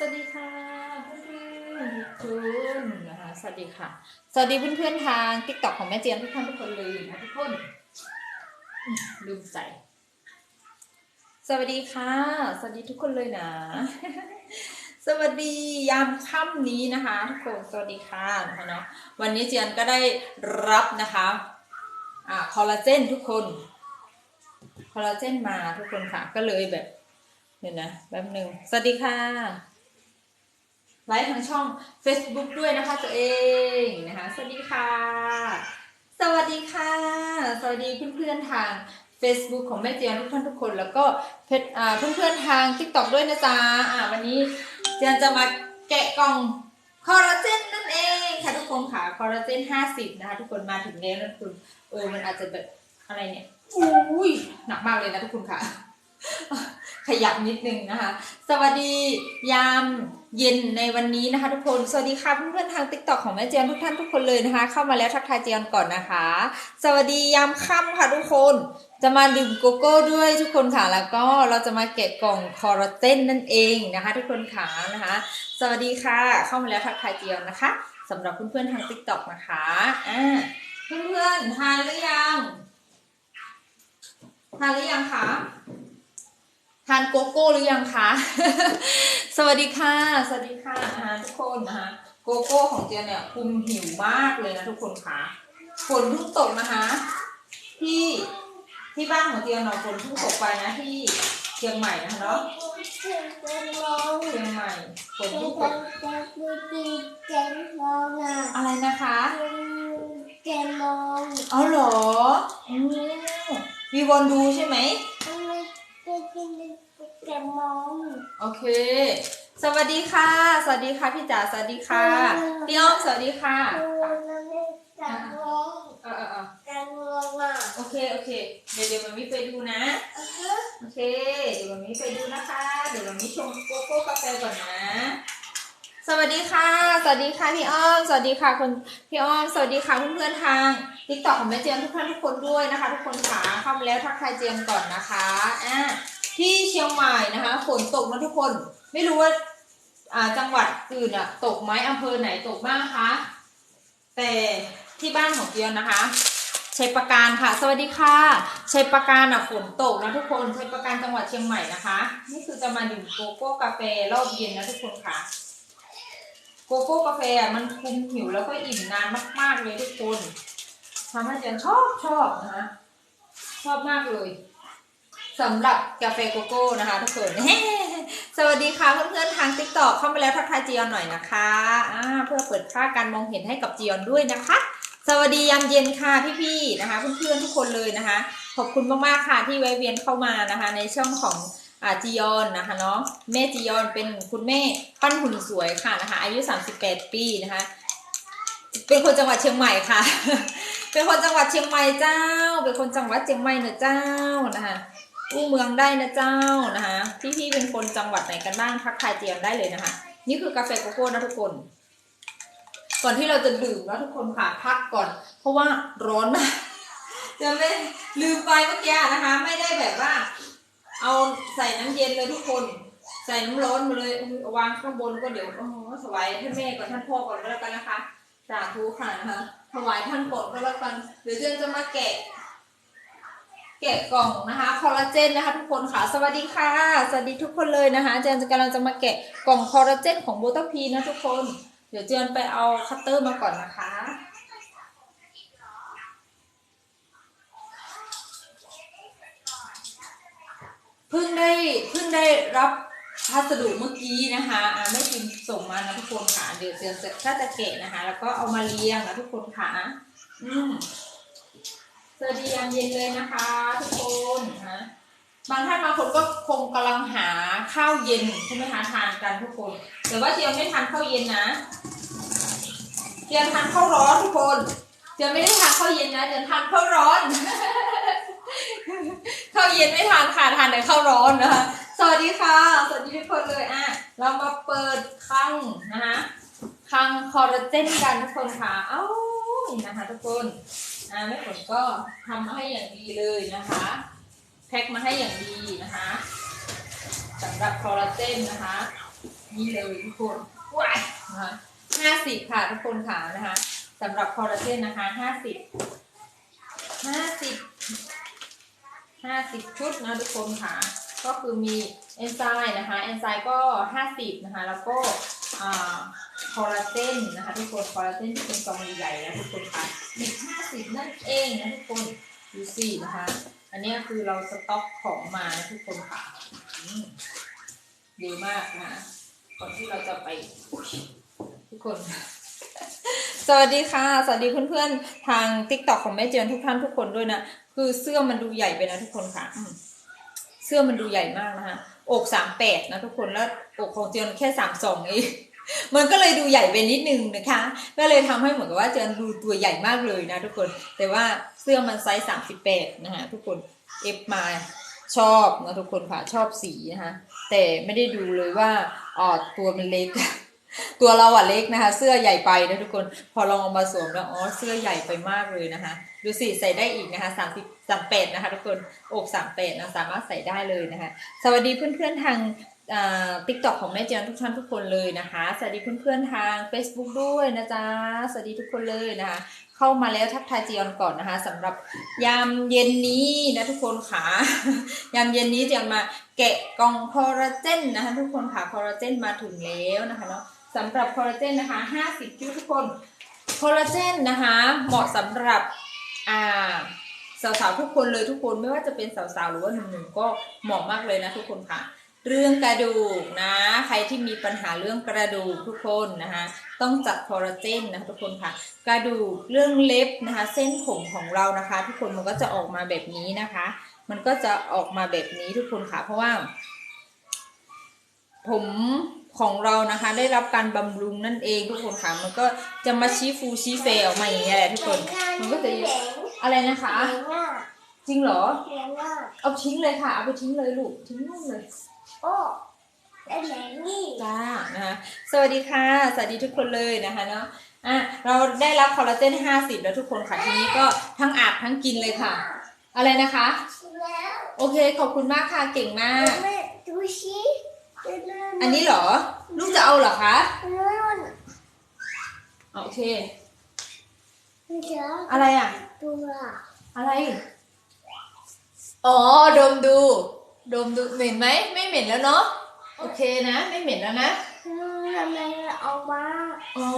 สวัสดีค่ะเพื่อนๆทุกคนนะคะสวัสดีค่ะ สวัสดีเพื่อนๆทางติ๊กต็อกของแม่เจียนทุกท่านทุกคนเลยนะทุกคนลืมใส่สวัสดีค่ะ สวัสดีทุกคนเลยนะ สวัสดียามค่ำนี้นะคะทุกคนสวัสดีค่ะนะคะเนาะวันนี้เจียนก็ได้รับนะคะอ่าคอลลาเจนทุกคนคอลลาเจนมาทุกคนค่ะก็เลยแบบเดี๋ยวนะแป๊บหนึ่งสวัสดีค่ะ ไลฟ์ทางช่อง Facebook ด้วยนะคะตัวเองนะคะ สวัสดีค่ะ สวัสดีค่ะ สวัสดีเพื่อนๆทาง Facebook ของแม่เจียนทุกท่านทุกคน แล้วก็เพจอ่าเพื่อนๆทาง TikTok ด้วยนะจ๊ะอ่าวันนี้เจียนจะมาแกะกล่องคอลลาเจนนั่นเองค่ะทุกคนค่ะคอลลาเจน50 นะคะ ทุกคนมาถึงแล้วนะคุณเออมันอาจจะแบบอะไรเนี่ยอุ้ยหนักมากเลยนะทุกคนค่ะ ขยับนิดนึงนะคะ สวัสดียามเย็นในวันนี้นะคะทุกคน สวัสดีค่ะเพื่อนๆทางติ๊กต็อกของแม่เจียนทุกท่านทุกคนเลยนะคะ เข้ามาแล้วทักทายเจียนก่อนนะคะ สวัสดียามค่ำค่ะทุกคน จะมาดื่มโกโก้ด้วยทุกคนค่ะ แล้วก็เราจะมาแกะกล่องคอลลาเจนนั่นเองนะคะ ทุกคนค่ะนะคะ สวัสดีค่ะ เข้ามาแล้วทักทายเจียนนะคะสำหรับเพื่อนๆทางติ๊กต็อกนะคะอ่าเพื่อนๆทานหรือยังทานหรือยังคะ ทานโกโก้หรือยังคะ สวัสดีค่ะ สวัสดีค่ะนะคะทุกคนนะคะโกโก้ของเจียนเนี่ยคุมหิวมากเลยนะทุกคนค่ะฝนเพิ่งตกนะคะที่ที่บ้านของเจียนเนาะฝนเพิ่งตกไปนะที่เชียงใหม่นะคะเนาะเชียงใหม่ฝนเพิ่งตกอะไรนะคะเอาเหรออืมมีวนดูใช่ไหม โอเค สวัสดีค่ะ สวัสดีค่ะพี่จ๋า สวัสดีค่ะ พี่อ้อมสวัสดีค่ะเออเออเออโอเค โอเค เดี๋ยวเดี๋ยวมันมีไปดูนะโอเค เดี๋ยวมันมีไปดูนะคะ เดี๋ยวมันมีชมโกโก้กาแฟก่อนนะ สวัสดีค่ะ สวัสดีค่ะพี่อ้อม สวัสดีค่ะคุณพี่อ้อม สวัสดีค่ะเพื่อนๆทางทิกตอกของแม่เจียนทุกท่านทุกคนด้วยนะคะ ทุกคนค่ะเข้ามาแล้วทักทายเจียนก่อนนะคะ อ่า ที่เชียงใหม่นะคะฝนตกนะทุกคน ไม่รู้ว่าอ่าจังหวัดอื่นอะตกไหมอำเภอไหนตกบ้างคะ แต่ที่บ้านของเจียนนะคะชัยประการค่ะ สวัสดีค่ะชัยประการอะฝนตกนะทุกคนชัยประการจังหวัดเชียงใหม่นะคะ นี่คือจะมาดื่มโกโก้กาแฟรอบเย็นนะทุกคนค่ะ โกโก้กาแฟอะมันคุมหิวแล้วก็อิ่มนานมาก ๆเลยทุกคนทำให้เจนชอบชอบนะคะชอบมากเลย สำหรับกาแฟโกโก้นะคะทุกคนสวัสดีค่ะเพื่อนๆทางติ๊กต็อกเข้ามาแล้วทักทายจียอนหน่อยนะคะอ่าเพื่อเปิดค่าการมองเห็นให้กับจียอนด้วยนะคะ สวัสดียามเย็นค่ะพี่ๆนะคะ เพื่อนๆทุกคนเลยนะคะ ขอบคุณมากๆค่ะที่แวะเวียนเข้ามานะคะ ในช่องของอาจียอนนะคะเนาะแม่จียอนเป็นคุณแม่ปั้นหุ่นสวยค่ะนะคะ อายุ 38 ปีนะคะ เป็นคนจังหวัดเชียงใหม่ค่ะ เป็นคนจังหวัดเชียงใหม่เจ้า เป็นคนจังหวัดเชียงใหม่เนอะเจ้านะคะ อู้เมืองได้นะเจ้านะคะพี่ๆเป็นคนจังหวัดไหนกันบ้างทักทายเจียนได้เลยนะคะ นี่คือกาแฟโกโก้นะทุกคน ก่อนที่เราจะดื่มนะทุกคนค่ะพักก่อน เพราะว่าร้อนมากจะไม่ลืมไปเมื่อกี้นะคะ ไม่ได้แบบว่า เอาใส่น้ำเย็นเลยทุกคน ใส่น้ำร้อนมาเลยวางข้างบนก็เดี๋ยวโอ้โหถวายท่านแม่กับท่านพ่อก่อนก็แล้วกันนะคะสาธุค่ะนะคะถวายท่านก่อนก็แล้วกันเดี๋ยวเจนจะมาแกะ แกะกล่องนะคะคอลลาเจนนะคะทุกคนค่ะ สวัสดีค่ะ สวัสดีทุกคนเลยนะคะเจนจะกำลังจะมาแกะกล่องคอลลาเจนของโบตาพีนะทุกคน เดี๋ยวเจนไปเอาคัตเตอร์มาก่อนนะคะเพิ่งได้เพิ่งได้รับพัสดุเมื่อกี้นะคะอ่าไม่พิมพ์ส่งมานะทุกคนค่ะ เดี๋ยวเดี๋ยวจะถ้าจะแกะนะคะ แล้วก็เอามาเรียงนะทุกคนค่ะ อืม สวัสดียามเย็นเลยนะคะทุกคนนะบางท่านบางคนก็คงกำลังหาข้าวเย็นใช่ไหมคะทานกันทุกคน แต่ว่าเจียมไม่ทานข้าวเย็นนะเจียมทานข้าวร้อนทุกคนเจียมไม่ได้ทานข้าวเย็นนะเจียมทานข้าวร้อนข้าวเย็นไม่ทานค่ะทานแต่ข้าวร้อนนะคะสวัสดีค่ะสวัสดีทุกคนเลยอะเรามาเปิดคลังนะคะคลังคอลลาเจนกันทุกคนค่ะเอ้านะคะทุกคน อ่าแม่ฝนก็ทำมาให้อย่างดีเลยนะคะ แพ็คมาให้อย่างดีนะคะสำหรับคอลลาเจนนะคะ นี่เลยทุกคนว้ายนะคะห้าสิบค่ะทุกคนค่ะนะคะสำหรับคอลลาเจนนะคะห้าสิบห้าสิบห้าสิบชุดนะทุกคนค่ะ ก็คือมีเอนไซม์นะคะเอนไซม์ก็ห้าสิบนะคะ แล้วก็อ่าค อลลาเจนนะคะทุกคนคอลลาเจนที่เป็นซองใหญ่ๆนะทุกคนค่ะอีกห้าสิบนั่นเองนะทุกคนดูสินะคะ อันนี้คือเราสต็อกของมานะทุกคนค่ะอืมดีมากนะก่อนที่เราจะไปทุกคน สวัสดีค่ะ สวัสดีเพื่อนๆ ทาง t ิ k t o k ของแม่เจียนทุกท่านทุกคนด้วยนะ คือเสื้อมันดูใหญ่ไปนะทุกคนค่ะ เสื้อมันดูใหญ่มากนะคะ อกสามแปดนะทุกคน แล้วอกของเจียนแค่สามสองเอง มันก็เลยดูใหญ่ไปนิดนึงนะคะ ก็เลยทำให้เหมือนกับว่าเจียนดูตัวใหญ่มากเลยนะทุกคน แต่ว่าเสื้อมันไซส์สามสิบแปดนะคะทุกคนเอฟมาชอบนะทุกคนค่ะชอบสีนะคะแต่ไม่ได้ดูเลยว่าอ๋อตัวมันเล็ก ตัวเราอะเล็กนะคะ เสื้อใหญ่ไปนะทุกคนพอลองเอามาสวมแล้วอ๋อเสื้อใหญ่ไปมากเลยนะคะ ดูสิใส่ได้อีกนะคะสามสิบสามแปดนะคะ ทุกคนอกสามแปดนะสามารถใส่ได้เลยนะคะ สวัสดีเพื่อนๆทาง ติ๊กต็อกของแม่เจียนทุกท่านทุกคนเลยนะคะ สวัสดีเพื่อนๆทาง Facebook ด้วยนะจ๊ะ สวัสดีทุกคนเลยนะคะ เข้ามาแล้วทักทายจียนก่อนนะคะสำหรับยามเย็นนี้นะทุกคนค่ะ ยามเย็นนี้เจียนมาแกะกล่องคอลลาเจนนะคะทุกคนค่ะ คอลลาเจนมาถึงแล้วนะคะเนาะสำหรับคอลลาเจนนะคะ 50ชุดทุกคน คอลลาเจนนะคะ เหมาะสำหรับอ่าสาวๆทุกคนเลยทุกคนไม่ว่าจะเป็นสาวๆหรือว่าหนุ่มๆก็เหมาะมากเลยนะทุกคนค่ะ เรื่องกระดูกนะ ใครที่มีปัญหาเรื่องกระดูกทุกคนนะคะต้องจัดคอลลาเจนนะคะทุกคนค่ะ กระดูกเรื่องเล็บนะคะ เส้นผมของเรานะคะ ทุกคนมันก็จะออกมาแบบนี้นะคะ มันก็จะออกมาแบบนี้ทุกคนค่ะเพราะว่า ผมของเรานะคะได้รับการบำรุงนั่นเองทุกคนค่ะ มันก็จะมาชี้ฟูชี้เฟยออกมาอย่างเงี้ยแหละทุกคน มันก็จะอะไรนะคะ จริงเหรอ เอาทิ้งเลยค่ะ เอาไปทิ้งเลยลูกทิ้งนู่นเลย โอ้ไอ้แหนนี่จ้านะคะสวัสดีค่ะ สวัสดีทุกคนเลยนะคะเนาะอะเราได้รับคอลลาเจน 50 แล้วทุกคนค่ะทีนี้ก็ทั้งอาบทั้งกินเลยค่ะ อะไรนะคะ แล้วโอเคขอบคุณมากค่ะเก่งมากแม่ดูสิอันนี้เหรอ ลูกจะเอาเหรอคะนู่นโอเค เดี๋ยวอะไรอะ ตัวอะไร อ๋อดมดู ดมดูเหม็นไหมไม่เหม็นแล้วเนาะโอเคนะ ไม่เหม็นแล้วนะทำไมเอามาอ๋อ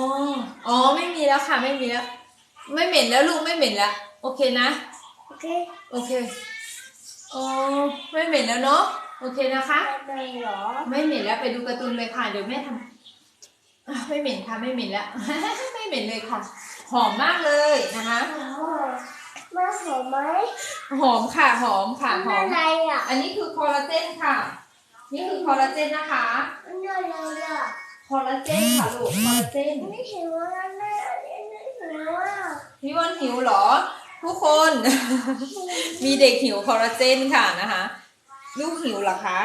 อ๋อไม่มีแล้วค่ะไม่มีแล้ว ไม่เหม็นแล้วลูกไม่เหม็นแล้วโอเคนะโอเคโอเคอ๋อไม่เหม็นแล้วเนาะโอเคนะคะทำไมเหรอไม่เหม็นแล้วไปดูการ์ตูนเลยค่ะเดี๋ยวแม่ทำอะไม่เหม็นค่ะไม่เหม็นแล้วไม่เหม็นเลยค่ะ หอมมากเลยนะคะโอ้ มาหอมไหมหอมค่ะหอมค่ะหอม อะไรอะอันนี้คือคอลลาเจนค่ะ นี่คือคอลลาเจนนะคะ มันอะไรอะคอลลาเจนค่ะลูกคอลลาเจนไม่เห็นว่าแม่ไม่เห็นว่าพี่วันหิวเหรอ ทุกคน มีเด็กหิวคอลลาเจนค่ะนะคะ ลูกหิวเหรอคะ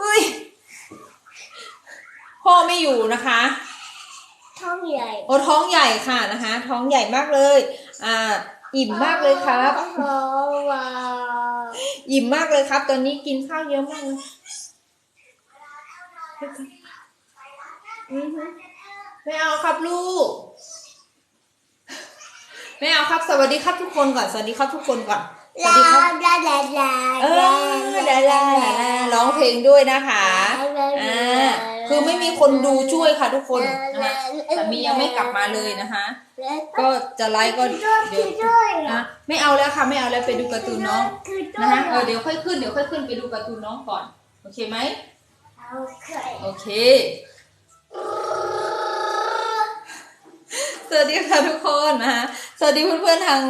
อุ้ยพ่อไม่อยู่นะคะ ท้องใหญ่ โอ้ท้องใหญ่ค่ะนะคะ ท้องใหญ่มากเลย อ่า อิ่มมากเลยครับโอ้โหว้าวอิ่มมากเลยครับ ตอนนี้กินข้าวเยอะมากเลยอือฮึไม่เอาครับลูก ไม่เอาครับ สวัสดีครับทุกคนก่อน สวัสดีครับทุกคนก่อน สวัสดีครับลาลาลาเออดาดาดาดาร้องเพลงด้วยนะคะ อ่า คือไม่มีคนดูช่วยค่ะทุกคนนะคะสามียังไม่กลับมาเลยนะคะ ก็จะไลฟ์ก็เดี๋ยวนะไม่เอาแล้วค่ะไม่เอาแล้วไปดูการ์ตูนน้องนะคะเออเดี๋ยวค่อยขึ้นเดี๋ยวค่อยขึ้นไปดูการ์ตูนน้องก่อน โอเคไหมโอเคโอเคสวัสดีค่ะทุกคนนะคะสวัสดีเพื่อนๆทาง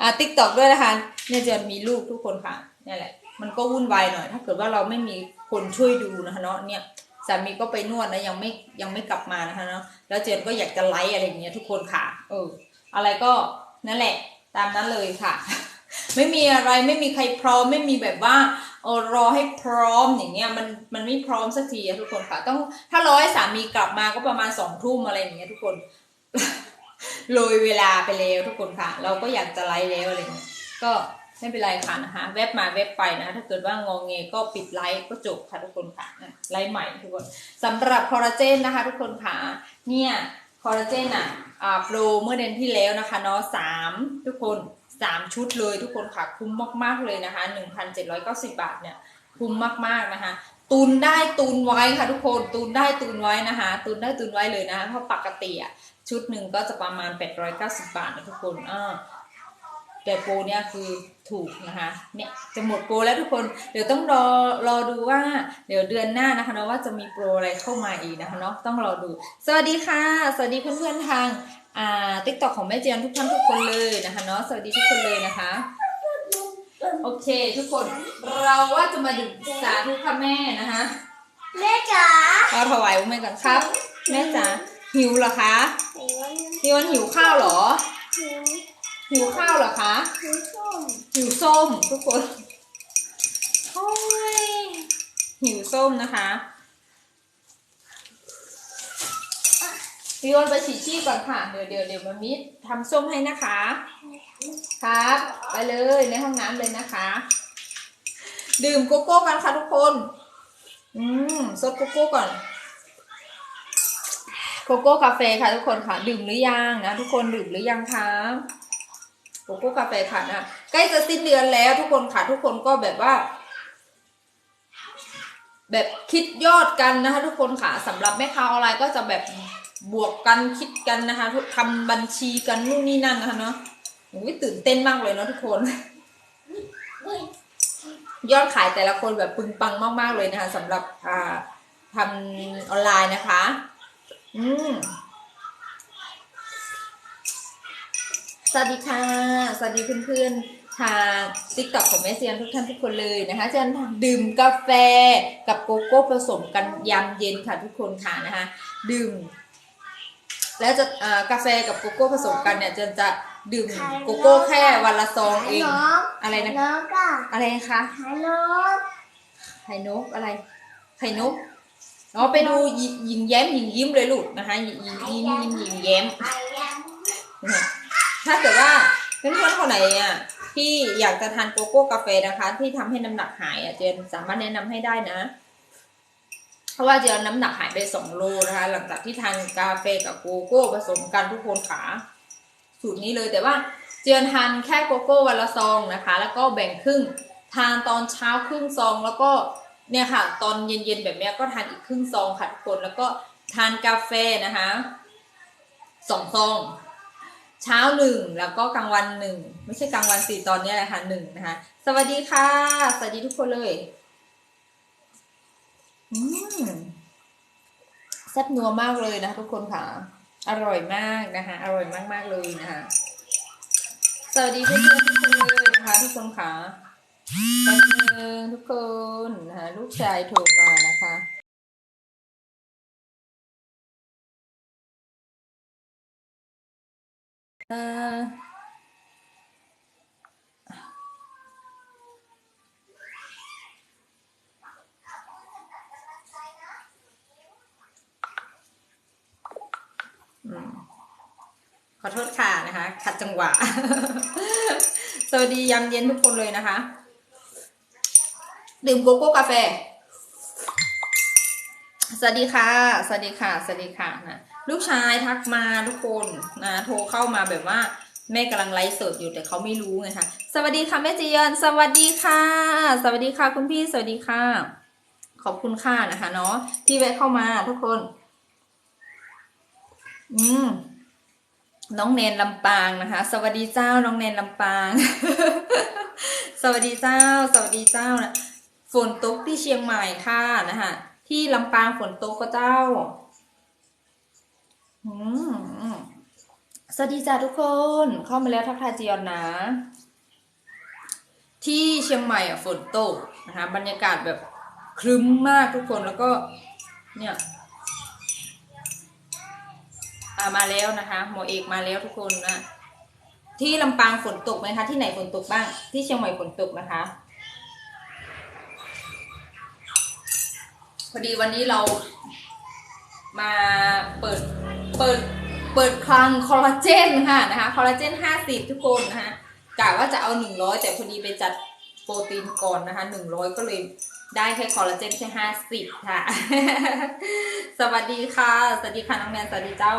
อ่าติ๊กต็อกด้วยนะคะเนี่ยจะมีลูกทุกคนค่ะนี่แหละ มันก็วุ่นวายหน่อย ถ้าเกิดว่าเราไม่มีคนช่วยดูนะคะเนาะเนี่ย สามีก็ไปนวดนะยังไม่ยังไม่กลับมานะคะเนาะแล้วเจนก็อยากจะไลฟ์อะไรอย่างเงี้ยทุกคนค่ะ เออ อะไรก็นั่นแหละ ตามนั้นเลยค่ะ ไม่มีอะไรไม่มีใครพร้อม ไม่มีแบบว่าเออรอให้พร้อมอย่างเงี้ยมันมันไม่พร้อมสักทีอะทุกคนค่ะ ต้องถ้ารอให้สามีกลับมาก็ประมาณสองทุ่มอะไรอย่างเงี้ยทุกคนเลยเวลาไปแล้วทุกคนค่ะ เราก็อยากจะไลฟ์แล้วอะไรเงี้ยก็ ไม่เป็นไรค่ะนะคะแว็บมาแว็บไปนะ ถ้าเกิดว่างองเงก็ปิดไลฟ์ก็จบค่ะทุกคนค่ะไลฟ์ใหม่ทุกคนสำหรับคอลลาเจนนะคะ ทุกคนค่ะเนี่ยคอลลาเจนอะโปรเมื่อเดือนที่แล้วนะคะเนาะสามทุกคนสามชุดเลยทุกคนค่ะคุ้มมาก ๆเลยนะคะหนึ่งพันเจ็ดร้อยเก้าสิบบาทเนี่ยคุ้มมากๆนะคะตุนได้ตุนไว้ค่ะทุกคนตุนได้ตุนไว้นะคะตุนได้ตุนไว้เลยนะคะเพราะปกติอะชุดหนึ่งก็จะประมาณ 890 บาทนะทุกคนอ่าแต่โปรเนี่ยคือ ถูกนะคะเนี่ยจะหมดโปรแล้วทุกคนเดี๋ยวต้องรอรอดูว่า เดี๋ยวเดือนหน้านะคะเนาะว่าจะมีโปรอะไรเข้ามาอีกนะคะเนาะต้องรอดู สวัสดีค่ะ สวัสดีเพื่อนๆทางอ่าติ๊กต็อกของแม่เจียนทุกท่านทุกคนเลยนะคะเนาะสวัสดีทุกคนเลยนะคะโอเค ทุกคนเราว่าจะมาดื่มสาธุค่ะแม่นะคะแม่จ๋าเราถวายแม่ก่อนครับ แม่จ๋าหิวเหรอคะไอ้วันพี่วันหิวข้าวเหรอหิว หิวข้าวเหรอคะหิวส้มหิวส้มทุกคนโอ้ยหิวส้มนะคะพี่วันไปฉีดชี่ก่อนค่ะ เดี๋ยวเดี๋ยวเดี๋ยวมามิทำส้มให้นะคะ ครับ ไปเลยในห้องน้ำเลยนะคะ ดื่มโกโก้กันค่ะทุกคน อืมซดโกโก้ก่อนโกโก้กาแฟค่ะทุกคนค่ะ ดื่มหรือยังนะทุกคนดื่มหรือยังคะ โกโก้กาแฟค่ะนะใกล้จะสิ้นเดือนแล้วทุกคนค่ะทุกคนก็แบบว่า แบบคิดยอดกันนะคะ ทุกคนค่ะสำหรับแม่ค้าออนไลน์ก็จะแบบบวกกันคิดกันนะคะทุกทำบัญชีกันนู่นนี่นั่นนะคะเนาะโอ้ยตื่นเต้นมากเลยเนาะทุกคน ยอดขายแต่ละคนแบบปึงปังมาก ๆ เลยนะคะสำหรับอ่าทำออนไลน์นะคะ อืม สวัสดีค่ะ สวัสดีเพื่อนๆทางติ๊กต็อกของแม่เซียนทุกท่านทุกคนเลยนะคะเซียนดื่มกาแฟกับโกโก้ผสมกันยามเย็นค่ะทุกคนค่ะนะคะดื่ม แล้วจะอ่ากาแฟกับโกโก้ผสมกันเนี่ยเจนจะดื่มโกโก้แค่วันละซองเองน้องอะไรนะน้องก็อะไรคะฮัลโหลไข่นกอะไรไข่นกอ๋อไปดูหญิหญิงแย้มหญิงยิ้มเลยลูกนะคะหญิงหญิงยิ้มยิ้มหญิงแย้มไอ้ยังนะคะ ถ้าเกิดว่าเพื่อนๆคนไหนอะที่อยากจะทานโกโก้กาแฟนะคะ ที่ทำให้น้ำหนักหายอะเจนสามารถแนะนำให้ได้นะ เพราะว่าเจนน้ำหนักหายไปสองโลนะคะ หลังจากที่ทานกาแฟกับโกโก้ผสมกันทุกคนขาสูตรนี้เลยแต่ว่าเจนทานแค่โกโก้วันละซองนะคะ แล้วก็แบ่งครึ่งทานตอนเช้าครึ่งซองแล้วก็เนี่ยค่ะ ตอนเย็นๆแบบนี้ก็ทานอีกครึ่งซองค่ะทุกคนแล้วก็ทานกาแฟนะคะสองซอง เช้าหนึ่งแล้วก็กลางวันหนึ่งไม่ใช่กลางวันสี่ตอนนี้แหละค่ะหนึ่งนะคะ สวัสดีค่ะ สวัสดีทุกคนเลยอืมแซ่บนัวมากเลยนะคะทุกคนค่ะ อร่อยมากนะคะ อร่อยมากๆเลยนะคะสวัสดีเพื่อนๆทุกคนเลยนะคะ ทุกคนค่ะแป๊บนึงทุกคนนะคะลูกชายโทรมานะคะ ขอโทษค่ะนะคะ ขัดจังหวะ สวัสดียามเย็นทุกคนเลยนะคะ ดื่มโกโก้กาแฟ สวัสดีค่ะ สวัสดีค่ะ สวัสดีค่ะนะ ลูกชายทักมาทุกคนนะโทรเข้ามาแบบว่าแม่กำลังไลฟ์สดอยู่แต่เขาไม่รู้ไงคะสวัสดีค่ะแม่จียอนสวัสดีค่ะ สวัสดีค่ะคุณพี่สวัสดีค่ะ ขอบคุณค่ะนะคะเนาะที่แวะเข้ามาทุกคน อืมน้องเนนลำปางนะคะ สวัสดีเจ้าน้องเนนลำปาง สวัสดีเจ้า สวัสดีเจ้านะฝนตกที่เชียงใหม่ค่ะนะคะที่ลำปางฝนตกก็เจ้า สวัสดีจ้าทุกคน เข้ามาแล้วทักทายจียอนนะ ที่เชียงใหม่อะฝนตกนะคะบรรยากาศแบบครึ้มมากทุกคนแล้วก็เนี่ยามาแล้วนะคะหมอเอกมาแล้วทุกคนนะ ที่ลำปางฝนตกไหมคะ ที่ไหนฝนตกบ้าง ที่เชียงใหม่ฝนตกนะคะ พอดีวันนี้เรามาเปิด เปิดเปิดคลังคอลลาเจนค่ะนะคะคอลลาเจนห้าสิบทุกคนนะคะกะว่าจะเอาหนึ่งร้อยแต่พอดีไปจัดโปรตีนก่อนนะคะหนึ่งร้อยก็เลยได้แค่คอลลาเจนแค่ห้าสิบค่ะ สวัสดีค่ะ สวัสดีค่ะน้องแนนสวัสดีเจ้า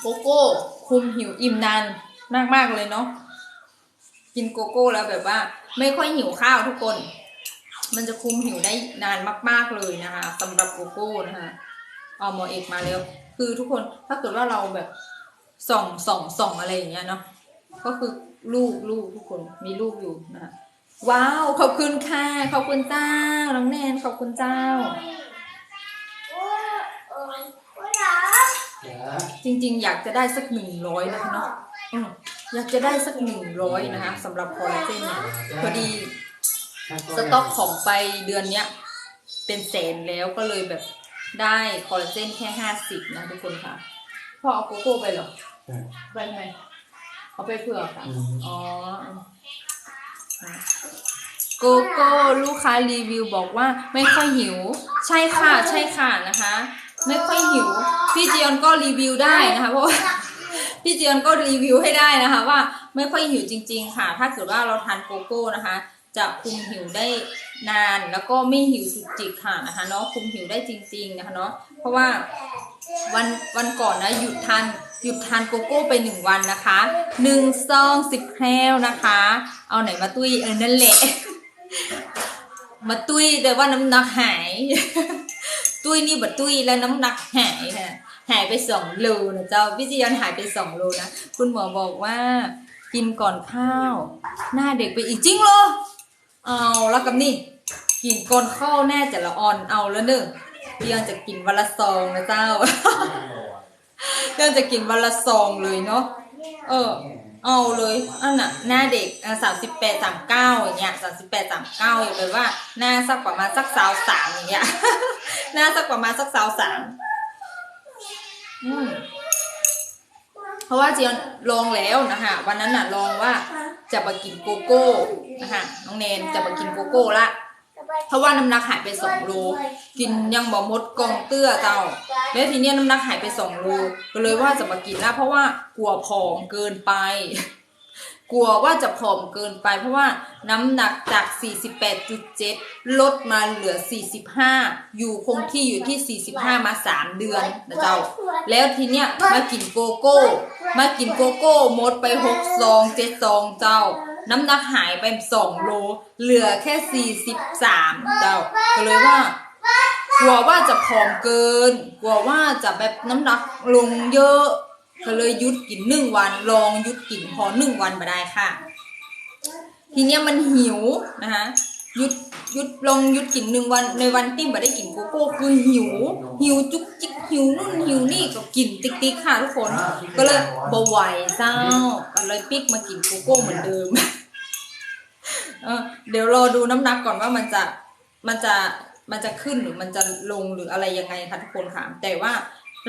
โกโก้คุมหิวอิ่มนานมากๆเลยเนาะกินโกโก้แล้วแบบว่า ไม่ค่อยหิวข้าวทุกคน มันจะคุมหิวได้นานมาก ๆเลยนะคะสำหรับโกโก้นะคะ เอาหมอเอกมาแล้ว คือทุกคนถ้าเกิดว่าเราแบบส่องส่องส่องอะไรอย่างเงี้ยเนาะก็คือลูกลูกทุกคนมีลูกอยู่นะคะว้าวขอบคุณค่ะขอบคุณเจ้าน้องแนนขอบคุณเจ้าโอ้โอ้โอ้ย Ja. จริง ๆ อยากจะได้สักหนึ่งร้อยนะคะเนาะอืมอยากจะได้สักหนึ่งร้อยนะคะสำหรับคอลลาเจนเนี่ยพอดีสต็อกของไปเดือนเนี้ยเป็นแสนแล้วก็เลยแบบ ได้คอลลาเจนแค่ห้าสิบนะทุกคนค่ะ พ่อเอาโกโก้ไปเหรอ Ja. ไปไหมเอาไปเผื่อค่ะ อืม อ๋อโกโก้ลูกค้ารีวิวบอกว่าไม่ค่อยหิว ใช่ค่ะ ใช่ค่ะนะคะ ไม่ค่อยหิว พี่เจียนก็รีวิวได้นะคะเพราะว่า พี่เจียนก็รีวิวให้ได้นะคะ ว่าไม่ค่อยหิวจริง ๆ ค่ะ ถ้าเกิดว่าเราทานโกโก้นะคะ จะคุมหิวได้นานแล้วก็ไม่หิวจุกจิกค่ะนะคะเนาะคุมหิวได้จริง ๆนะคะเนาะเพราะว่าวันวันก่อนนะหยุดทานหยุดทานโกโก้ไปหนึ่งวันนะคะหนึ่งซองสิบแคลนะคะ เอาไหนมาตุ้ยเออนั่นแหละ มาตุ้ยแต่ว่าน้ำหนักหาย ตุ้ยนี่บัดตุ้ยแล้วน้ำหนักหายค่ะหายไปสองโลนะเจ้าพี่จียอนหายไปสองโลนะคุณหมอบอกว่ากินก่อนข้าว หน้าเด็กไปอีกจริงเหรอ เอาแล้วกับนี่กินก่อนข้าวแน่จะละอ่อนเอาแล้วเนอะพี่ยอนจะกินวันละซองนะเจ้าเพี่ยอนจะกินวันละซองเลยเนาะเออ เอาเลยอันน่ะหน้าเด็กสามสิบแปดสามเก้าอย่างเงี้ยสามสิบแปดสามเก้าอย่างเลยว่าหน้าสักประมาณสักสาวสามอย่างเงี้ยหน้าสักประมาณสักสาวสามอืม เพราะว่าเจียนลองแล้วนะคะวันนั้นน่ะลองว่าจะมากินโกโก้นะคะน้องเนนจะมากินโกโก้ละเพราะว่าน้ำหนักหายไปสองโลกินยังบ่มดกองเตื้อเตาแล้วทีเนี้ยน้ำหนักหายไปสองโลก็เลยว่าจะมากินละเพราะว่ากลัวผอมเกินไป กลัวว่าจะผอมเกินไป เพราะว่าน้ำหนักจาก 48.7 ลดมาเหลือ 45 อยู่คงที่อยู่ที่ 45 มา 3 เดือนนะเจ้า แล้วทีเนี้ยมากินโกโก้ มากินโกโก้หมดไป6ซอง7ซองเจ้า น้ำหนักหายไป 2 โล เหลือแค่ 43 เจ้า ก็เลยว่ากลัวว่าจะผอมเกิน กลัวว่าจะแบบน้ำหนักลงเยอะ ก็เลยหยุดกินหนึ่งวัน ลองหยุดกินพอหนึ่งวันมาได้ค่ะ ทีเนี้ยมันหิวนะคะหยุดหยุดลองหยุดกินหนึ่งวันในวันที่ไม่ได้กินโกโก้คือหิว หิวจุกจิกหิวนู่นหิวนี่ก็กินติ๊กติ๊กค่ะทุกคน ก็เลยบไหวเจ้าก็เลยปิกมากินโกโก้เหมือนเดิมเออเดี๋ยวรอดูน้ำหนักก่อนว่ามันจะมันจะมันจะขึ้นหรือมันจะลงหรืออะไรยังไงคะทุกคนค่ะ แต่ว่า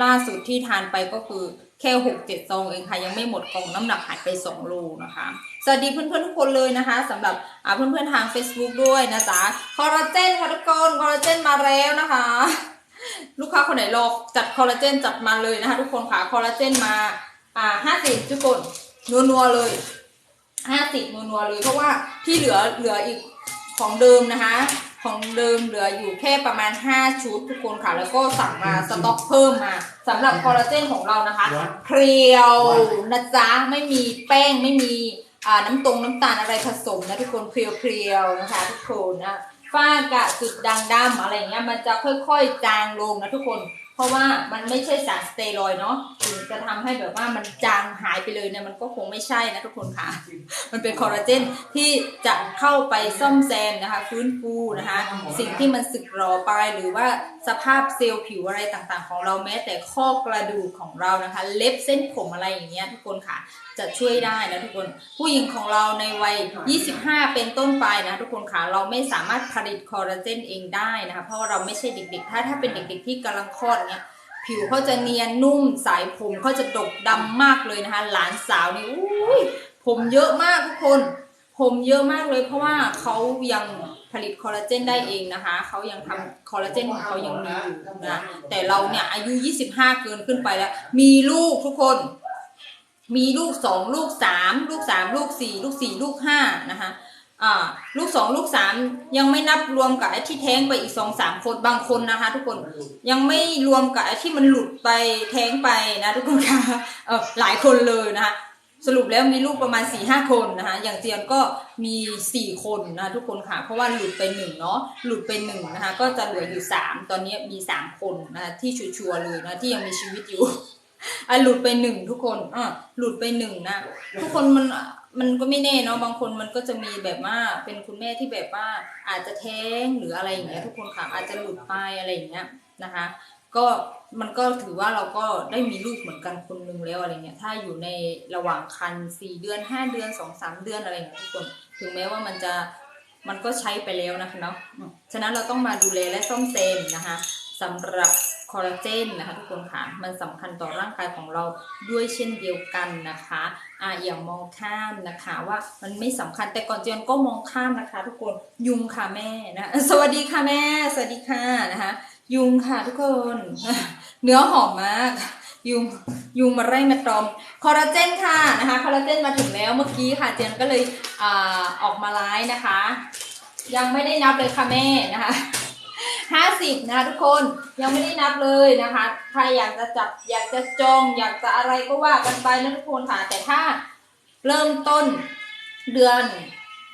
ล่าสุดที่ทานไปก็คือ แค่หกเจ็ดซองเองค่ะ ยังไม่หมดกล่องน้ำหนักหายไปสองโลนะคะ สวัสดีเพื่อนๆทุกคนเลยนะคะสำหรับอ่าเพื่อนๆทาง Facebook ด้วยนะจ๊ะคอลลาเจนค่ะทุกคนคอลลาเจนมาแล้วนะคะ ลูกค้าคนไหนรอจัดคอลลาเจนจัดมาเลยนะคะ ทุกคนค่ะคอลลาเจนมาอ่าห้าสิบทุกคนนัวๆเลยห้าสิบนัวๆเลย เพราะว่าที่เหลือเหลืออีกของเดิมนะคะ ของเดิมเหลืออยู่แค่ประมาณ 5 ชุดทุกคนค่ะ แล้วก็สั่งมาสต็อกเพิ่มมาสำหรับคอลลาเจนของเรานะคะเพรียวนะจ๊ะ ไม่มีแป้งไม่มีน้ำตรงน้ำตาลอะไรผสมนะทุกคนเพรียวๆนะคะ ทุกคนนะฝ้ากระจุดด่างดำอะไรเงี้ยมันจะค่อยๆ จางลงนะทุกคน ราะว่ามันไม่ใช่สารสเตียรอยเนาะถึงจะทำให้แบบว่ามันจางหายไปเลยเนี่ยมันก็คงไม่ใช่นะทุกคนค่ะ มันเป็นคอลลาเจนที่จะเข้าไปซ่อมแซมนะคะ ฟื้นฟูนะคะ สิ่งที่มันสึกหรอไปหรือว่าสภาพเซลล์ผิวอะไรต่างๆ ของเราแม้แต่ข้อกระดูกของเรานะคะ เล็บเส้นผมอะไรอย่างเงี้ยทุกคนค่ะ จะช่วยได้นะทุกคน ผู้หญิงของเราในวัย 25 เป็นต้นไปนะทุกคนค่ะเราไม่สามารถผลิตคอลลาเจนเองได้นะคะเพราะว่าเราไม่ใช่เด็กๆ ถ้าถ้าเป็นเด็กๆที่กำลังคลอดเนี้ยผิวเขาจะเนียนนุ่มสายผมเขาจะดกดำมากเลยนะคะ หลานสาวนี่อุ้ยผมเยอะมากทุกคน ผมเยอะมากเลยเพราะว่าเขายังผลิตคอลลาเจนได้เองนะคะ เขายังทำคอลลาเจนของเขายังมีอยู่นะ แต่เราเนี่ยอายุ 25 เกินขึ้นไปแล้ว มีลูกทุกคน มีลูกสองลูกสามลูกสามลูกสี่ลูกสี่ลูกห้านะคะอ่าลูกสองลูกสามยังไม่นับรวมกับไอ้ที่แท้งไปอีกสองสามคนบางคนนะคะ ทุกคนยังไม่รวมกับไอ้ที่มันหลุดไปแท้งไปนะทุกคนค่ะเออหลายคนเลยนะคะสรุปแล้วมีลูกประมาณสี่ห้าคนนะคะอย่างเจียนก็มีสี่คนนะทุกคนค่ะ เพราะว่าหลุดไปหนึ่งเนาะหลุดไปหนึ่งนะคะก็จะเหลืออยู่สามตอนนี้มีสามคนนะคะที่ชัวร์เลยนะที่ยังมีชีวิตอยู่ อะหลุดไปหนึ่งทุกคนอะหลุดไปหนึ่งนะทุกคนมันมันก็ไม่แน่เนาะบางคนมันก็จะมีแบบว่าเป็นคุณแม่ที่แบบว่าอาจจะแท้งหรืออะไรอย่างเงี้ยทุกคนค่ะอาจจะหลุดไปอะไรอย่างเงี้ยนะคะ ก็มันก็ถือว่าเราก็ได้มีลูกเหมือนกันคนนึงแล้วอะไรเงี้ยถ้าอยู่ในระหว่างคันสี่เดือนห้าเดือนสองสามเดือนอะไรอย่างเงี้ยทุกคนถึงแม้ว่ามันจะมันก็ใช้ไปแล้วนะคะเนาะฉะนั้นเราต้องมาดูแลและซ่อมแซมนะคะสำหรับ คอลลาเจนนะคะทุกคนค่ะมันสำคัญต่อร่างกายของเราด้วยเช่นเดียวกันนะคะอ่าอย่ามองข้ามนะคะว่ามันไม่สำคัญแต่ก่อนเจียนก็มองข้ามนะคะ ทุกคนยุงค่ะแม่นะสวัสดีค่ะแม่ สวัสดีค่ะนะคะยุงค่ะทุกคน เนื้อหอมมากยุงยุงมาไร่มาตอมคอลลาเจนค่ะนะคะคอลลาเจนมาถึงแล้วเมื่อกี้ค่ะเจนก็เลยอ่าออกมาไลฟ์นะคะ ยังไม่ได้นับเลยค่ะแม่นะคะ ห้าสิบนะคะทุกคนยังไม่ได้นับเลยนะคะ ใครอยากจะจับอยากจะจองอยากจะอะไรก็ว่ากันไปนะทุกคนค่ะ แต่ถ้าเริ่มต้นเดือน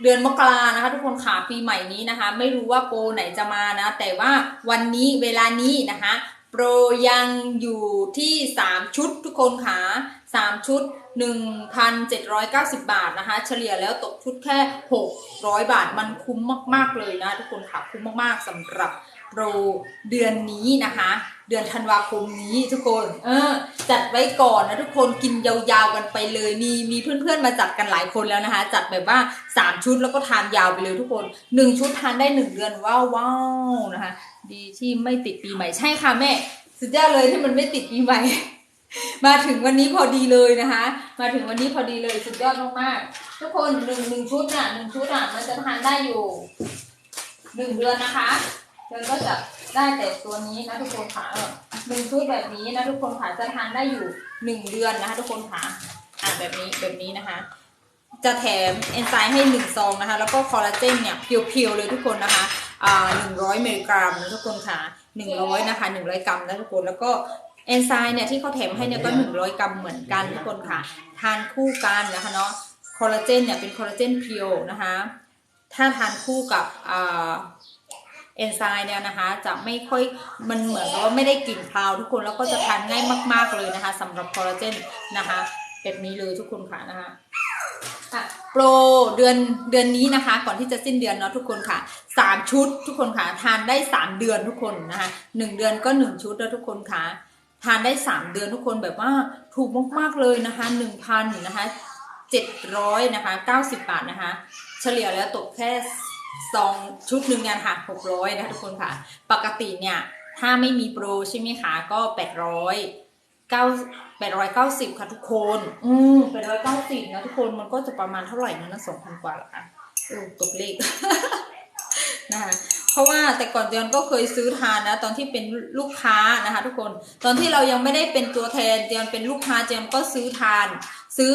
เดือนมกรานะคะ ทุกคนขาปีใหม่นี้นะคะ ไม่รู้ว่าโปรไหนจะมานะ แต่ว่าวันนี้เวลานี้นะคะ โปรยังอยู่ที่ 3 ชุดทุกคนค่ะ 3 ชุด 1,790 บาทนะคะ เฉลี่ยแล้วตกชุดแค่ 600 บาทมันคุ้มมาก ๆ เลยนะ ทุกคนค่ะ คุ้มมาก ๆสำหรับ โปรเดือนนี้นะคะ เดือนธันวาคมนี้ทุกคน เออ จัดไว้ก่อนนะทุกคนกินยาวๆกันไปเลย มีมีเพื่อนๆมาจัดกันหลายคนแล้วนะคะ จัดแบบว่า 3 ชุดแล้วก็ทานยาวไปเลยทุกคน 1 ชุดทานได้ 1 เดือนว้าวว้าวนะคะ ดีที่ไม่ติดปีใหม่ใช่ค่ะแม่ สุดยอดเลยที่มันไม่ติดปีใหม่ มาถึงวันนี้พอดีเลยนะคะ มาถึงวันนี้พอดีเลยสุดยอดมากๆทุกคนหนึ่งหนึ่งชุดน่ะหนึ่งชุดอะมันจะทานได้อยู่หนึ่งเดือนนะคะ เดือนก็จะได้แต่ตัวนี้นะทุกคนค่ะเออหนึ่งชุดแบบนี้นะทุกคนค่ะจะทานได้อยู่หนึ่งเดือนนะคะทุกคนค่ะอะแบบนี้แบบนี้นะคะ จะแถมเอนไซม์ให้หนึ่งซองนะคะ แล้วก็คอลลาเจนเนี่ยเพียวๆเลยทุกคนนะคะอ่าหนึ่งร้อยมิลลิกรัมนะทุกคนค่ะหนึ่งร้อยนะคะหนึ่งร้อยกรัมนะทุกคนแล้วก็เอนไซม์เนี่ยที่เขาแถมให้เนี่ยก็หนึ่งร้อยกรัมเหมือนกันทุกคนค่ะ ทานคู่กันนะคะเนาะคอลลาเจนเนี่ยเป็นคอลลาเจนเพียวนะคะ ถ้าทานคู่กับอ่า เอนไซม์เนี่ยนะคะจะไม่ค่อยมันเหมือนกับว่าไม่ได้กลิ่นคาวทุกคนแล้วก็จะทานง่ายมากๆเลยนะคะสำหรับคอลลาเจนนะคะแบบนี้เลยทุกคนค่ะนะคะโปรเดือนเดือนนี้นะคะ ก่อนที่จะสิ้นเดือนเนาะทุกคนค่ะสามชุดทุกคนค่ะทานได้สามเดือนทุกคนนะคะหนึ่งเดือนก็หนึ่งชุดแล้วทุกคนค่ะทานได้สามเดือนทุกคนแบบว่าถูกมากๆเลยนะคะหนึ่งพันนะคะเจ็ดร้อยนะคะเก้าสิบบาทนะคะ เฉลี่ยแล้วตกแค่ สองชุดหนึ่งงานค่ะหกร้อยนะคะทุกคนค่ะ ปกติเนี่ยถ้าไม่มีโปรใช่ไหมคะก็แปดร้อยเก้าแปดร้อยเก้าสิบค่ะทุกคน อืมแปดร้อยเก้าสิบนะทุกคนมันก็จะประมาณเท่าไหร่นะนะสองพันกว่าเหรอคะเออตกเลขนะคะ เพราะว่าแต่ก่อนเดือนก็เคยซื้อทานนะตอนที่เป็นลูกค้านะคะ ทุกคนตอนที่เรายังไม่ได้เป็นตัวแทนเจียนเป็นลูกค้าเจียนก็ซื้อทาน ซื้อ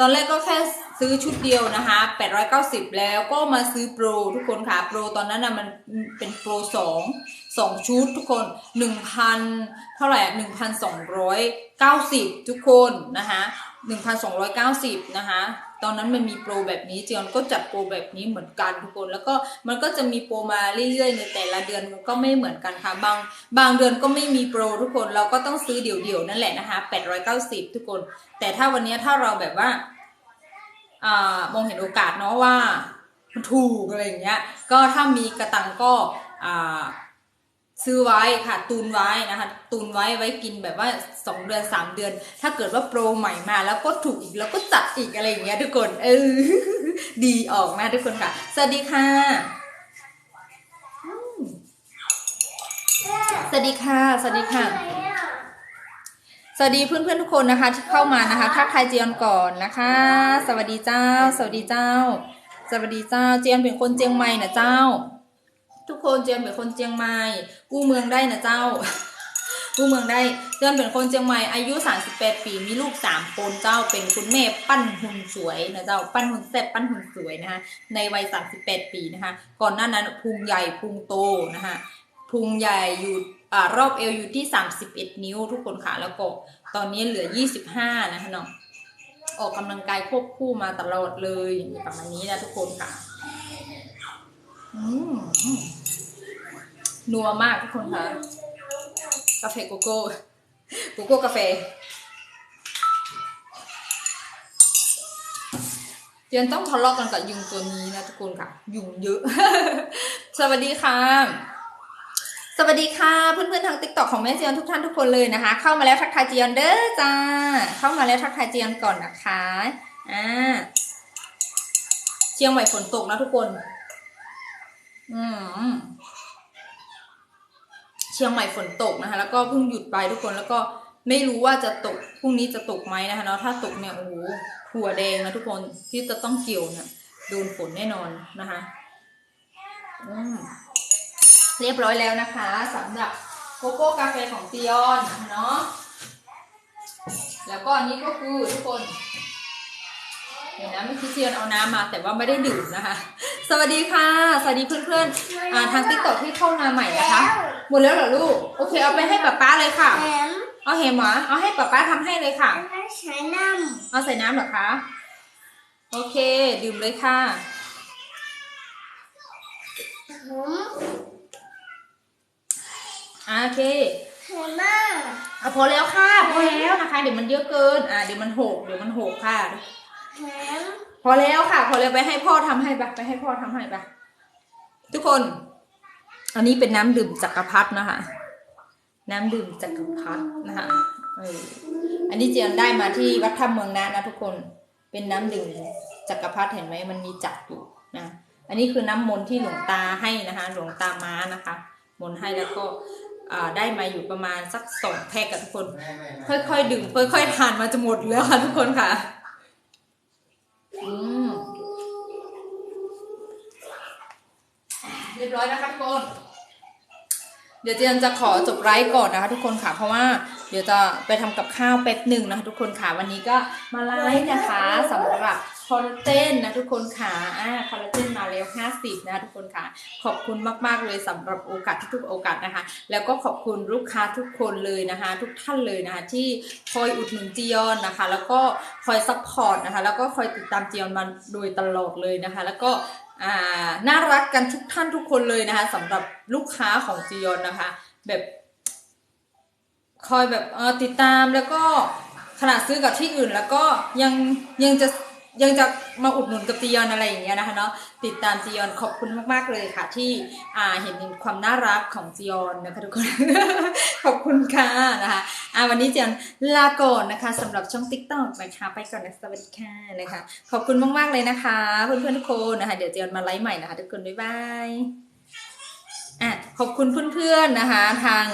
ตอนแรกก็แค่ซื้อชุดเดียวนะคะ 890 แล้วก็มาซื้อโปรทุกคนค่ะ โปรตอนนั้นนะมันเป็นโปรสองสองชุดทุกคน 1,000 เท่าไหร่1,290 ทุกคนนะคะ1,290 นะคะตอนนั้นมันมีโปรแบบนี้เจียนก็จัดโปรแบบนี้เหมือนกันทุกคน แล้วก็มันก็จะมีโปรมาเรื่อยื่อยๆ ในแต่ละเดือนก็ไม่เหมือนกันค่ะ บางบางเดือนก็ไม่มีโปรทุกคนเราก็ต้องซื้อเดี่ยวๆนั่นแหละนะคะ890 ทุกคน แต่ถ้าวันนี้ถ้าเราแบบว่าอ่ามองเห็นโอกาสเนาะว่ามันถูกอะไรอย่างเงี้ย ก็ถ้ามีกระตังก็อ่าซื้อไว้ค่ะตุนไว้นะคะตุนไว้ไว้กินแบบว่าสองเดือนสามเดือน ถ้าเกิดว่าโปรใหม่มาแล้วก็ถูกอีกแล้วก็จัดอีกอะไรอย่างเงี้ยทุกคนเออดีออกนะทุกคนค่ะ สวัสดีค่ะ สวัสดีค่ะ สวัสดีค่ะไหนอะสวัสดีเพื่อนๆทุกคนนะคะที่เข้ามานะคะทักทายเจียนก่อนนะคะ สวัสดีเจ้า สวัสดีเจ้า สวัสดีเจ้า เจียนเป็นคนเจียงใหม่นะเจ้า ทุกคนเจียนเป็นคนเจียงใหม่ กู้เมืองได้นะเจ้าผู้เมืองได้เดือนเป็นคนเชียงใหม่อายุ 38 ปีมีลูก 3 คนเจ้าเป็นคุณแม่ปั้นหุ่นสวยนะเจ้า ปั้นหุ่นแซ่บปั้นหุ่นสวยนะคะในวัย 38 ปีนะคะ ก่อนหน้านั้นพุงใหญ่พุงโตนะคะพุงใหญ่อยู่อ่า รอบเอวอยู่ที่ 31 นิ้วทุกคนค่ะแล้วก็ตอนนี้เหลือ 25 นะคะเนาะออกกำลังกายควบคู่มาตลอดเลยอย่างประมาณนี้นะทุกคนค่ะนัวมากทุกคนค่ะ กาแฟโกโก้โกโก้กาแฟเรียนต้องทะเลาะกันกับยุงตัวนี้นะทุกคนค่ะ ยุงเยอะ สวัสดีค่ะ สวัสดีค่ะเพื่อนๆทางติ๊กต็อกของแม่เจียนทุกท่านทุกคนเลยนะคะ เข้ามาแล้วทักทายเจียนเด้อจ้า เข้ามาแล้วทักทายเจียนก่อนนะคะอ่าเชียงใหม่ฝนตกนะทุกคน อืมเชียงใหม่ฝนตกนะคะ แล้วก็เพิ่งหยุดไปทุกคนแล้วก็ไม่รู้ว่าจะตกพรุ่งนี้จะตกไหมนะคะเนาะถ้าตกเนี่ยโอ้โหถั่วแดงนะทุกคนที่จะต้องเกี่ยวเนี่ยโดนฝนแน่นอนนะคะ อืม เรียบร้อยแล้วนะคะสำหรับโกโก้กาแฟของติยอนนะคะเนาะแล้วก็อันนี้ก็คือทุกคนเดี๋ยวนะเมื่อกี้เทียนเอาน้ำมาแต่ว่าไม่ได้ดื่มนะคะ สวัสดีค่ะ สวัสดีเพื่อนๆอ่าทางติ๊กต็อกที่เข้ามาใหม่นะคะ หมดแล้วเหรอลูก โอเคเอาไปให้ป๊าป๊าเลยค่ะแถมเอาเห็นหมอเอาให้ป๊าป๊าทำให้เลยค่ะไม่ใช้น้เอาใส่น้ำเหรอคะ โอเค ดื่มเลยค่ะำผม อ่าโอเคเห็นมากเอาพอแล้วค่ะพอแล้วนะคะ เดี๋ยวมันเยอะเกิน อ่าเดี๋ยวมันหกเดี๋ยวมันหกค่ะแถมพอแล้วค่ะ พอแล้วไปให้พ่อทำให้ไปไปให้พ่อทำให้ไปทุกคน อันนี้เป็นน้ำดื่มจักรพรรดินะคะ น้ำดื่มจักรพรรดินะคะเอออันนี้เจียนได้มาที่วัดธรรมเมืองนะนะทุกคน เป็นน้ำดื่มจักรพรรดิเห็นไหมมันมีจักรอยู่นะ อันนี้คือน้ำมนต์ที่หลวงตาให้นะคะ หลวงตาม้านะคะ มนต์ให้แล้วก็อ่า ได้มาอยู่ประมาณสักสองแพ็กกับทุกคน ค่อยๆดื่มค่อยๆทานมาจะหมดอยู่แล้วค่ะทุกคนค่ะอืมเรียบร้อยนะคะทุกคน เดี๋ยวเจนจะขอจบไลฟ์ก่อนนะคะทุกคนค่ะ เพราะว่าเดี๋ยวจะไปทำกับข้าวแป๊บหนึ่งนะคะทุกคนค่ะ วันนี้ก็มาไลฟ์นะคะสำหรับ คอลลาเจนนะทุกคนค่ะอ่าคอลลาเจนมาแล้ว 50 นะทุกคนค่ะ ขอบคุณมากๆเลยสำหรับโอกาสทุกๆโอกาสนะคะ แล้วก็ขอบคุณลูกค้าทุกคนเลยนะคะ ทุกท่านเลยนะคะ ที่คอยอุดหนุนจียอนนะคะ แล้วก็คอยซัพพอร์ตนะคะ แล้วก็คอยติดตามจียอนมาโดยตลอดเลยนะคะ แล้วก็น่ารักกันทุกท่านทุกคนเลยนะคะสำหรับลูกค้าของจียอนนะคะ แบบคอยแบบติดตามแล้วก็ขนาดซื้อกับที่อื่นแล้วก็ยังยังจะ ยังจะมาอุดหนุนกับจียอนอะไรอย่างเงี้ยนะคะเนาะติดตามจียอนขอบคุณมากๆเลยค่ะ ที่อ่าเห็นความน่ารักของจียอนนะคะทุกคน ขอบคุณค่ะนะคะอ่าวันนี้จียอนลาก่อนนะคะสำหรับช่องติ๊กต็อกนะคะไปก่อนนะสวัสดีค่ะนะคะขอบคุณมากๆเลยนะคะ เพื่อนๆทุกคนนะคะเดี๋ยวจียอนมาไลฟ์ใหม่นะคะทุกคนบ๊ายบายอะขอบคุณเพื่อนๆนะคะทาง